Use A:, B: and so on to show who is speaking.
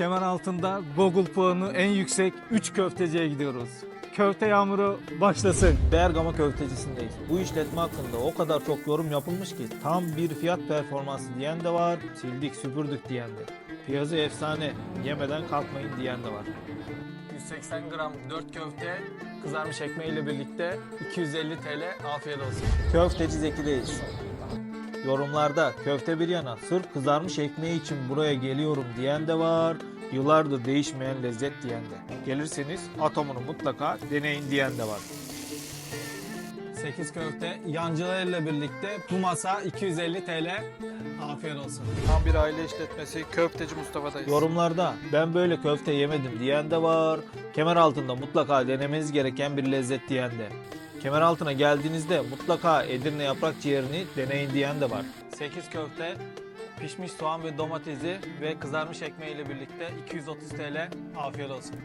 A: kemer altında Google puanı en yüksek 3 köfteciye gidiyoruz. Köfte yağmuru başlasın.
B: Bergama köftecisindeyiz. Bu işletme hakkında o kadar çok yorum yapılmış ki tam bir fiyat performansı diyen de var, sildik süpürdük diyen de. Piyazı efsane, yemeden kalkmayın diyen de var.
A: 180 gram 4 köfte kızarmış ekmeğiyle birlikte 250 TL afiyet olsun.
B: Köfteci Zeki'deyiz. Yorumlarda köfte bir yana sırf kızarmış ekmeği için buraya geliyorum diyen de var. Yıllardır değişmeyen lezzet diyen de. Gelirseniz atomunu mutlaka deneyin diyen de var.
A: 8 köfte yancılarıyla birlikte bu masa 250 TL afiyet olsun.
C: Tam bir aile işletmesi Köfteci Mustafa'dayız.
B: Yorumlarda ben böyle köfte yemedim diyen de var. Kemer altında mutlaka denemeniz gereken bir lezzet diyen de. Kemer altına geldiğinizde mutlaka Edirne yaprak ciğerini deneyin diyen de var.
A: 8 köfte pişmiş soğan ve domatesi ve kızarmış ekmeğiyle birlikte 230 TL afiyet olsun.